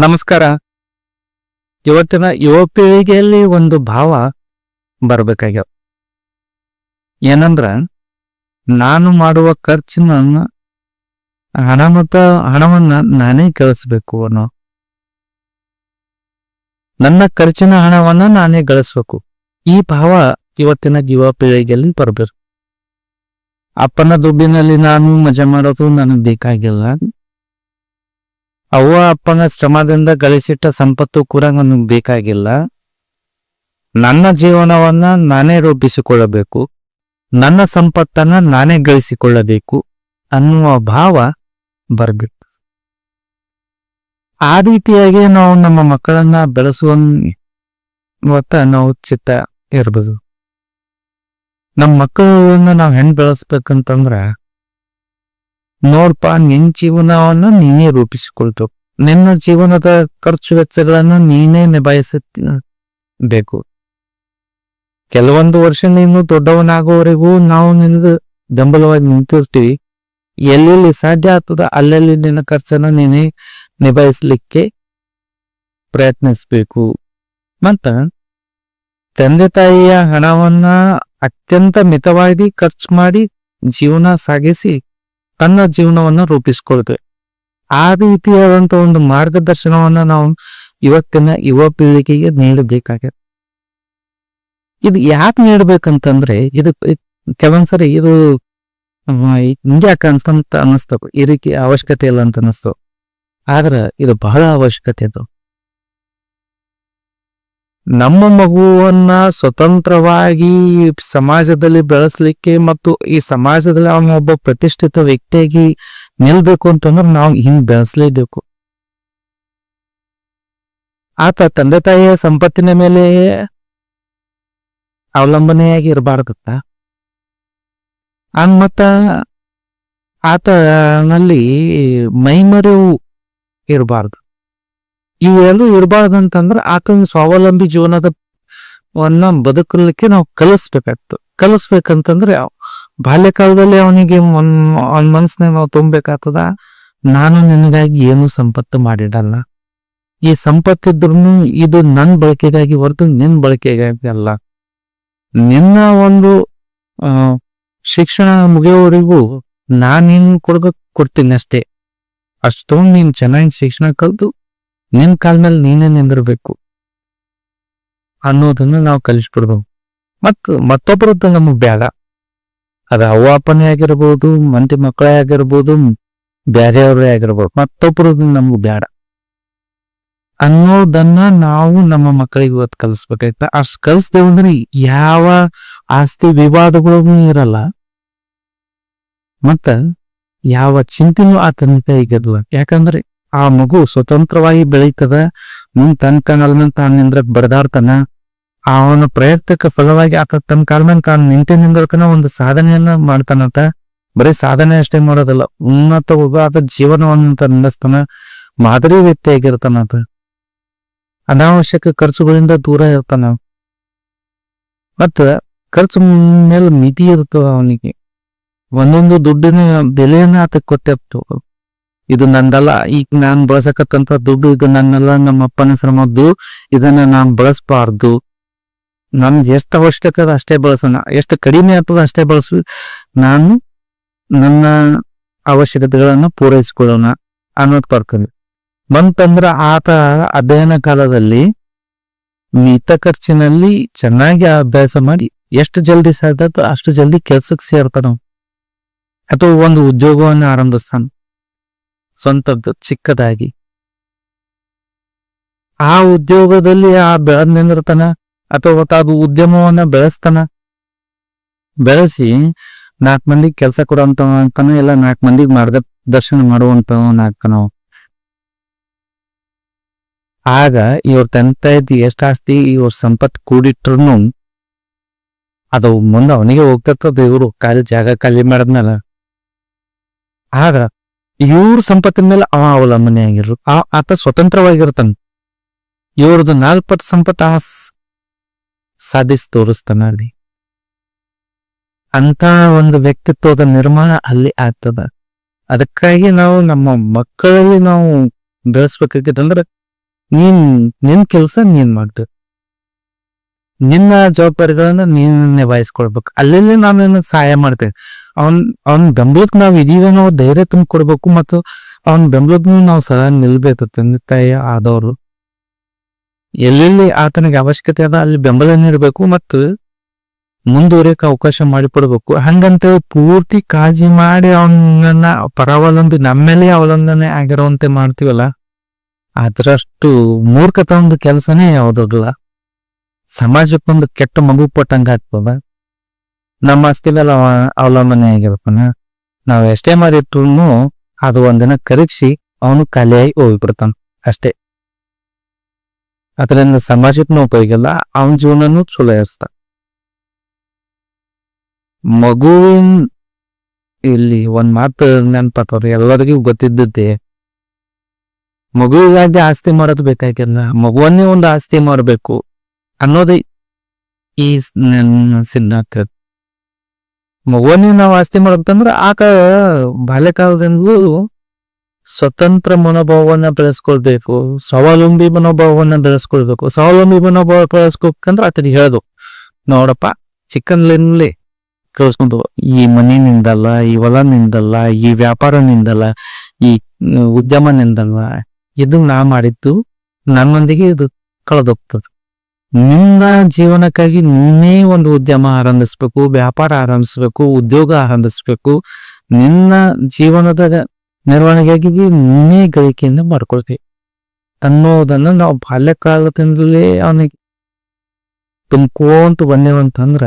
ನಮಸ್ಕಾರ. ಇವತ್ತಿನ ಯುವ ಪೀಳಿಗೆಯಲ್ಲಿ ಒಂದು ಭಾವ ಬರ್ಬೇಕಾಗ್ಯಾವ ಏನಂದ್ರ, ನಾನು ಮಾಡುವ ಖರ್ಚಿನ ಹಣ ಮತ್ತ ಹಣವನ್ನ ನಾನೇ ಗಳಿಸ್ಬೇಕು ಅನ್ನೋ. ನನ್ನ ಖರ್ಚಿನ ಹಣವನ್ನ ನಾನೇ ಗಳಿಸ್ಬೇಕು. ಈ ಭಾವ ಇವತ್ತಿನ ಯುವ ಪೀಳಿಗೆಯಲ್ಲಿ ಬರಬೇಕು. ಅಪ್ಪನ ದುಡ್ಡಿನಲ್ಲಿ ನಾನು ಮಜಾ ಮಾಡೋದು ನನಗೆ ಬೇಕಾಗಿಲ್ಲ. ಅವ್ವ ಅಪ್ಪನ ಶ್ರಮದಿಂದ ಗಳಿಸಿಟ್ಟ ಸಂಪತ್ತು ಕೂಡ ನನಗೆ ಬೇಕಾಗಿಲ್ಲ. ನನ್ನ ಜೀವನವನ್ನ ನಾನೇ ರೂಪಿಸಿಕೊಳ್ಳಬೇಕು. ನನ್ನ ಸಂಪತ್ತನ್ನ ನಾನೇ ಗಳಿಸಿಕೊಳ್ಳಬೇಕು ಅನ್ನುವ ಭಾವ ಬರಬೇಕು ಆ ರೀತಿಯಾಗಿ ನಾವು ನಮ್ಮ ಮಕ್ಕಳನ್ನ ಬೆಳೆಸುವ ನಾವು ಚಿತ್ತ ಇರ್ಬೋದು. ನಮ್ಮ ಮಕ್ಕಳನ್ನ ನಾವು ಹೆಣ್ ಬೆಳೆಸ್ಬೇಕಂತಂದ್ರ ನೋಡ್ಪ ನಿನ್ ಜೀವನವನ್ನ ನೀನೇ ರೂಪಿಸಿಕೊಳ್ತು ನಿನ್ನ ಜೀವನದ ಖರ್ಚು ವೆಚ್ಚಗಳನ್ನ ನೀನೇ ನಿಭಾಯಿಸಬೇಕು. ಬೇಕು ಕೆಲವೊಂದು ವರ್ಷ ನೀನು ದೊಡ್ಡವನಾಗೋವರೆಗೂ ನಾವು ನಿನಗೆ ಬೆಂಬಲವಾಗಿ ನಿಂತಿರ್ತೀವಿ. ಎಲ್ಲೆಲ್ಲಿ ಸಾಧ್ಯ ಆಗ್ತದ ಅಲ್ಲೆಲ್ಲಿ ನಿನ್ನ ಖರ್ಚನ್ನ ನೀನೇ ನಿಭಾಯಿಸಲಿಕ್ಕೆ ಪ್ರಯತ್ನಿಸಬೇಕು. ಮತ್ತ ತಂದೆ ತಾಯಿಯ ಹಣವನ್ನ ಅತ್ಯಂತ ಮಿತವಾಗಿ ಖರ್ಚು ಮಾಡಿ ಜೀವನ ಸಾಗಿಸಿ ತನ್ನ ಜೀವನವನ್ನ ರೂಪಿಸ್ಕೊಳ್ತದೆ ಆ ರೀತಿಯಾದಂತ ಒಂದು ಮಾರ್ಗದರ್ಶನವನ್ನ ನಾವು ಇವತ್ತಿನ ಯುವ ಪೀಳಿಗೆಗೆ ನೀಡಬೇಕಾಗಿದೆ. ಇದು ಯಾಕೆ ನೀಡ್ಬೇಕಂತಂದ್ರೆ, ಇದು ಕೆಲವೊಂದ್ಸರಿ ಇದು ಹಿಂಗ್ಯಾಕ ಅನ್ಸಂತ ಅನ್ನಿಸ್ತು. ಈ ರೀತಿ ಅವಶ್ಯಕತೆ ಇಲ್ಲ ಅಂತ ಅನಿಸ್ತು ಆದ್ರೆ ಇದು ಬಹಳ ಅವಶ್ಯಕತೆ ಅದು. ನಮ್ಮ ಮಗುವನ್ನ ಸ್ವತಂತ್ರವಾಗಿ ಸಮಾಜದಲ್ಲಿ ಬೆಳೆಸಲಿಕ್ಕೆ ಮತ್ತು ಈ ಸಮಾಜದಲ್ಲಿ ಅವನ ಒಬ್ಬ ಪ್ರತಿಷ್ಠಿತ ವ್ಯಕ್ತಿಯಾಗಿ ನಿಲ್ಬೇಕು ಅಂತಂದ್ರೆ ನಾವು ಹಿಂಗ್ ಬೆಳೆಸಲೇಬೇಕು. ಆತ ತಂದೆ ತಾಯಿಯ ಸಂಪತ್ತಿನ ಮೇಲೆ ಅವಲಂಬನೆಯಾಗಿ ಇರಬಾರ್ದತ್ತ? ಮತ್ತ ಆತನಲ್ಲಿ ಮೈಮರೆವು ಇರಬಾರ್ದು. ಇವೆಲ್ಲೂ ಇರಬಾರ್ದಂತಂದ್ರೆ ಆಕನ ಸ್ವಾವಲಂಬಿ ಜೀವನದ ವನ್ನ ಬದುಕಲಿಕ್ಕೆ ನಾವು ಕಲಿಸ್ಬೇಕಾಗ್ತು ಕಲಿಸ್ಬೇಕಂತಂದ್ರೆ ಅವ್- ಬಾಲ್ಯಕಾಲದಲ್ಲಿ ಅವನಿಗೆ ಅವನ ಮನಸ್ಸನ್ನ ನಾವು ತುಂಬಬೇಕಾಗ್ತದ, ನಾನು ನಿನಗಾಗಿ ಏನು ಸಂಪತ್ತು ಮಾಡಿಡಲ್ಲ. ಈ ಸಂಪತ್ತಿದ್ರು ಇದು ನನ್ನ ಬಳಕೆಗಾಗಿ ಹೊರತು ನಿನ್ನ ಬಳಕೆಗಾಗಿ ಅಲ್ಲ. ನಿನ್ನ ಒಂದು ಶಿಕ್ಷಣ ಮುಗಿಯೋವರೆಗೂ ನಾನೇನು ಕೊಡ್ಬೇಕು ಕೊಡ್ತೀನಿ ಅಷ್ಟೇ ಅಷ್ಟೊಂದು ನೀನು ಚೆನ್ನಾಗಿ ಶಿಕ್ಷಣ ಕಲ್ತು ನಿನ್ ಕಾಲ್ ಮೇಲೆ ನೀನೇ ನಿಂದಿರ್ಬೇಕು. ಅನ್ನೋದನ್ನ ನಾವು ಕಲಿಸ್ಕೊಡ್ಬೇಕು ಮತ್ತು ಮತ್ತೊಬ್ಬರದ್ದು ನಮಗ್ ಬೇಡ ಅದ ಅವ್ವ ಅಪ್ಪನೇ ಆಗಿರ್ಬೋದು, ಮಂದಿ ಮಕ್ಕಳೇ ಆಗಿರ್ಬೋದು ಬೇರೆಯವರೇ ಆಗಿರ್ಬೋದು ಮತ್ತೊಬ್ಬರದ್ದು ನಮ್ಗೆ ಬೇಡ ಅನ್ನೋದನ್ನ ನಾವು ನಮ್ಮ ಮಕ್ಕಳಿಗೆ ಇವತ್ತು ಕಲಿಸ್ಬೇಕಾಯ್ತ? ಅಷ್ಟು ಕಲಿಸ್ದೇವು ಅಂದ್ರೆ ಯಾವ ಆಸ್ತಿ ವಿವಾದಗಳು ಇರಲ್ಲ. ಮತ್ತ ಯಾವ ಚಿಂತೆನೂ ಆ ತಂದೆ ತಾಯಿಗಿರಲ್ಲ ಯಾಕಂದ್ರೆ ಆ ಮಗು ಸ್ವತಂತ್ರವಾಗಿ ಬೆಳೀತದ ಮುಂದ್ ತನ್ನ ಕಾಲ ಮೇಲೆ ತಾನು ನಿಂದ್ರಕ್ ಬಡದಾಡ್ತಾನ, ಅವನ ಪ್ರಯತ್ನಕ್ಕೆ ಫಲವಾಗಿ ಆತ ತನ್ನ ಕಾಲ ಮೇಲೆ ತಾನು ನಿಂತೆ ನಿಂದ್ರತನ ಒಂದು ಸಾಧನೆಯನ್ನ ಮಾಡ್ತಾನಂತ. ಬರೀ ಸಾಧನೆ ಅಷ್ಟೇ ಮಾಡೋದಲ್ಲ, ಉನ್ನತ ಆತ ಜೀವನವನ್ನ ನಡೆಸ್ತಾನ, ಮಾದರಿ ವ್ಯಕ್ತಿಯಾಗಿರ್ತಾನಂತ ಅನಾವಶ್ಯಕ ಖರ್ಚುಗಳಿಂದ ದೂರ ಇರ್ತಾನ. ಮತ್ತ ಖರ್ಚು ಮೇಲೆ ಮಿತಿ ಇರ್ತವ ಅವನಿಗೆ. ಒಂದೊಂದು ದುಡ್ಡಿನ ಬೆಲೆಯನ್ನ ಆತ ಗೊತ್ತಿರ್ತವ ಇದು ನಂದಲ್ಲ. ಈಗ ನಾನ್ ಬಳಸಕತ್ತಂತ ದುಡ್ಡು ಇದು ನನ್ನೆಲ್ಲ, ನಮ್ಮ ಅಪ್ಪನ ಶ್ರಮದ್ದು ಇದನ್ನ ನಾನ್ ಬಳಸಬಾರ್ದು. ನಮ್ದು ಎಷ್ಟು ಅವಶ್ಯಕ ಅದ ಅಷ್ಟೇ ಬಳಸೋಣ. ಎಷ್ಟು ಕಡಿಮೆ ಆಗ್ತದ ಅಷ್ಟೇ ಬಳಸು. ನಾನು ನನ್ನ ಅವಶ್ಯಕತೆಗಳನ್ನ ಪೂರೈಸಿಕೊಳ್ಳೋಣ ಅನ್ನೋದು ಬರ್ಕೊಂಡು ಬಂತಂದ್ರ ಆತ ಅಧ್ಯಯನ ಕಾಲದಲ್ಲಿ ಮಿತ ಖರ್ಚಿನಲ್ಲಿ ಚೆನ್ನಾಗಿ ಅಭ್ಯಾಸ ಮಾಡಿ ಎಷ್ಟು ಜಲ್ದಿ ಸಾಧ್ಯ ಅಷ್ಟು ಜಲ್ದಿ ಕೆಲ್ಸಕ್ಕೆ ಸೇರ್ತಾನ ಅಥವಾ ಒಂದು ಉದ್ಯೋಗವನ್ನು ಆರಂಭಿಸ್ತಾನ. ಸ್ವಂತದ್ದು, ಚಿಕ್ಕದಾಗಿ. ಆ ಉದ್ಯೋಗದಲ್ಲಿ ಆ ಬೆಳೆದ್ ನಿಂದಿರ್ತಾನ ಅಥವಾ ಅದು ಉದ್ಯಮವನ್ನ ಬೆಳೆಸ್ತಾನ? ಬೆಳೆಸಿ ನಾಲ್ಕು ಮಂದಿಗೆ ಕೆಲಸ ಕೊಡುವಂತ ಅನ್ಕನೋ ಇಲ್ಲ ನಾಲ್ಕು ಮಂದಿಗೆ ಮಾರ್ಗದರ್ಶನ ಮಾಡುವಂತ ನಾಲ್ಕನ ಆಗ ಇವ್ರ ತಂದೆ ಇದ್ದ ಎಷ್ಟ್ ಆಸ್ತಿ ಇವ್ರ ಸಂಪತ್ ಕೂಡಿಟ್ರು ಅದು ಮುಂದೆ ಅವನಿಗೆ ಹೋಗ್ತಿರ್ತದ ಇವ್ರು. ಖಾಲಿ ಜಾಗ ಖಾಲಿ ಮಾಡದ್ನಲ್ಲ. ಆಗ ಇವ್ರ ಸಂಪತ್ತಿನ ಮೇಲೆ ಅವ ಅವಲಂಬನೆ ಆಗಿರು ಆ ಆತ ಸ್ವತಂತ್ರವಾಗಿರ್ತಾನ. ಇವ್ರದ್ದು ನಾಲ್ಪಟ್ಟು ಸಂಪತ್ತು ಆ ಸಾಧಿಸಿ ತೋರಿಸ್ತಾನ ಅಲ್ಲಿ. ಅಂತ ಒಂದು ವ್ಯಕ್ತಿತ್ವದ ನಿರ್ಮಾಣ ಅಲ್ಲಿ ಆಗ್ತದ. ಅದಕ್ಕಾಗಿ ನಾವು ನಮ್ಮ ಮಕ್ಕಳಲ್ಲಿ ನಾವು ಬೆಳೆಸ್ಬೇಕಾಗಿತ್ತಂದ್ರೆ, ನೀನ್, ನಿನ್ ಕೆಲಸ ನೀನ್ ಮಾಡ್ತು. ನಿನ್ನ ಜವಾಬ್ದಾರಿಗಳನ್ನ ನೀನ್ ನಿಭಾಯಿಸ್ಕೊಳ್ಬೇಕು. ಅಲ್ಲೆಲ್ಲಿ ನಿನ್ನ ಸಹಾಯ ಮಾಡ್ತೇನೆ ಅವನ್ ಅವನ್ ಬೆಂಬಲಕ್ ನಾವು ಇದೀಗ ನಾವು ಧೈರ್ಯ ತುಂಬಿಕೊಡ್ಬೇಕು ಮತ್ತು ಅವನ್ ಬೆಂಬಲಕ್ ನಾವು ಸದಾ ನಿಲ್ಬೇಕು ತಂದೆ ತಾಯಿ ಆದವರು. ಎಲ್ಲೆಲ್ಲಿ ಆತನಿಗೆ ಅವಶ್ಯಕತೆ ಅದ ಅಲ್ಲಿ ಬೆಂಬಲ ನೀಡಬೇಕು ಮತ್ತು ಮುಂದುವರಿಯಕ್ಕೆ ಅವಕಾಶ ಮಾಡಿಕೊಡ್ಬೇಕು. ಹಂಗಂತ ಪೂರ್ತಿ ಕಾಳಜಿ ಮಾಡಿ ಅವನನ್ನ ಪರಾವಲಂಬಿ ನಮ್ಮೇಲೆ ಅವಲಂಬನೆ ಆಗಿರುವಂತೆ ಮಾಡ್ತೀವಲ್ಲ? ಅದರಷ್ಟು ಮೂರ್ಖತ ಒಂದು ಕೆಲಸನೇ ಯಾವ್ದಿಲ್ಲ ಸಮಾಜಕ್ಕೊಂದು ಕೆಟ್ಟ ಮಗು ಪಟ್ಟಂಗ ಆಗ್ತದ. ನಮ್ಮ ಆಸ್ತಿ ಮೇಲೆ ಅವ ಅವಲಂಬನೆ ಆಗಿರ್ತಾನ ನಾವ್ ಎಷ್ಟೇ ಮಾಡಿಟ್ರು ಅದು ಒಂದಿನ ಕರಗಿಸಿ ಅವನು ಖಾಲಿಯಾಗಿ ಹೋಗ್ಬಿಡ್ತಾನ, ಅಷ್ಟೇ. ಅದರಿಂದ ಸಮಾಜಕ್ಕೂ ಉಪಯೋಗ ಇಲ್ಲ, ಅವನ ಜೀವನನೂ ಚಲೋ ಇರ್ತ. ಮಗುವಿನ ಇಲ್ಲಿ ಒಂದ್ ಮಾತು ನೆನ್ಪತ್ತವ್ರಿ ಎಲ್ಲರಿಗೂ ಗೊತ್ತಿದ್ದದ್ದೇ. ಮಗುವಿಗಾಗಿ ಆಸ್ತಿ ಮಾಡೋದು ಬೇಕಾಗಿಲ್ಲ, ಮಗುವನ್ನೇ ಒಂದು ಆಸ್ತಿ ಮಾಡಬೇಕು ಅನ್ನೋದೇ ಈ ಸಿದ್ಧಾಂತ ಮಗುವನ್ನೇ ನಾವು ಆಸ್ತಿ ಮಾಡ್ಬೇಕಂದ್ರೆ ಆಕ ಬಾಲ್ಯಕಾಲದಿಂದಲೂ ಸ್ವತಂತ್ರ ಮನೋಭಾವವನ್ನ ಬೆಳೆಸ್ಕೊಳ್ಬೇಕು, ಸ್ವಾವಲಂಬಿ ಮನೋಭಾವವನ್ನ ಬೆಳೆಸ್ಕೊಳ್ಬೇಕು. ಸ್ವಾವಲಂಬಿ ಮನೋಭಾವ ಬೆಳೆಸ್ಕೋಬೇಕಂದ್ರೆ ಆತನಿಗೆ ಹೇಳ್ದು. ನೋಡಪ್ಪ ಚಿಕ್ಕನ್ಲಿನ್ಲಿ ಕಳ್ಸ್ಕೊಂಡು ಈ ಮನೆ ನಿಂದಲ್ಲ ಈ ಹೊಲ ನಿಂದಲ್ಲ ಈ ವ್ಯಾಪಾರ ನಿಂದಲ್ಲ ಈ ಉದ್ಯಮ ನಿಂದಲ್ಲ ಇದು ನಾ ಮಾಡಿದ್ದು ನನ್ನೊಂದಿಗೆ ಇದು ಕಳೆದೋಗ್ತದೆ. ನಿನ್ನ ಜೀವನಕ್ಕಾಗಿ ನೀನೇ ಒಂದು ಉದ್ಯಮ ಆರಂಭಿಸ್ಬೇಕು, ವ್ಯಾಪಾರ ಆರಂಭಿಸ್ಬೇಕು, ಉದ್ಯೋಗ ಆರಂಭಿಸ್ಬೇಕು. ನಿನ್ನ ಜೀವನದ ನಿರ್ವಹಣೆಗಾಗಿ ನೀನೇ ಗಳಿಕೆಯನ್ನು ಮಾಡ್ಕೊಳ್ತೀವಿ ಅನ್ನೋದನ್ನ ನಾವು ಬಾಲ್ಯಕಾಲದಿಂದಲೇ ಅವನಿಗೆ ತುಂಬ್ಕೋಂತ ಬಂದೇವಂತಂದ್ರ,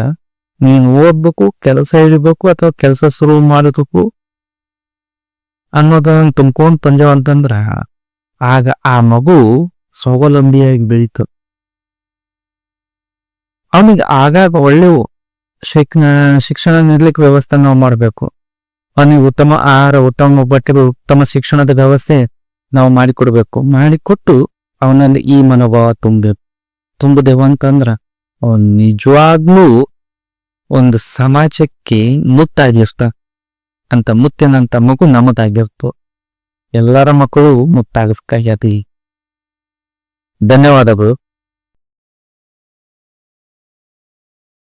ನೀನು ಓದ್ಬೇಕು, ಕೆಲಸ ಹಿಡಿಬೇಕು ಅಥವಾ ಕೆಲಸ ಶುರು ಮಾಡಬೇಕು ಅನ್ನೋದನ್ನ ತುಂಬ್ಕೊಂಡ್ ಬಂದೇವಂತಂದ್ರ, ಆಗ ಆ ಮಗು ಸ್ವಾವಲಂಬಿಯಾಗಿ ಬೆಳೀತದ ಅವನಿಗೆ ಆಗಾಗ ಒಳ್ಳೆವು ಶಿಕ್ ಶಿಕ್ಷಣ ನೀಡ್ಲಿಕ್ಕೆ ವ್ಯವಸ್ಥೆ ನಾವು ಮಾಡಬೇಕು. ಅವನಿಗೆ ಉತ್ತಮ ಆಹಾರ, ಉತ್ತಮ ಬಟ್ಟೆ, ಉತ್ತಮ ಶಿಕ್ಷಣದ ವ್ಯವಸ್ಥೆ ನಾವು ಮಾಡಿಕೊಡ್ಬೇಕು. ಮಾಡಿಕೊಟ್ಟು ಅವನಲ್ಲಿ ಈ ಮನೋಭಾವ ತುಂಬಬೇಕು ತುಂಬದೇವ ಅಂತಂದ್ರ ಅವನ್ ನಿಜವಾಗ್ಲೂ ಒಂದು ಸಮಾಜಕ್ಕೆ ಮುತ್ತಾಗಿರ್ತ, ಅಂತ ಮುತ್ತಿನಂತ ಮಗು ನಮ್ಮದಾಗಿರ್ತು. ಎಲ್ಲರ ಮಕ್ಕಳು ಮುತ್ತಾಗಬೇಕಾಗ್ಯತಿ ಧನ್ಯವಾದಗಳು.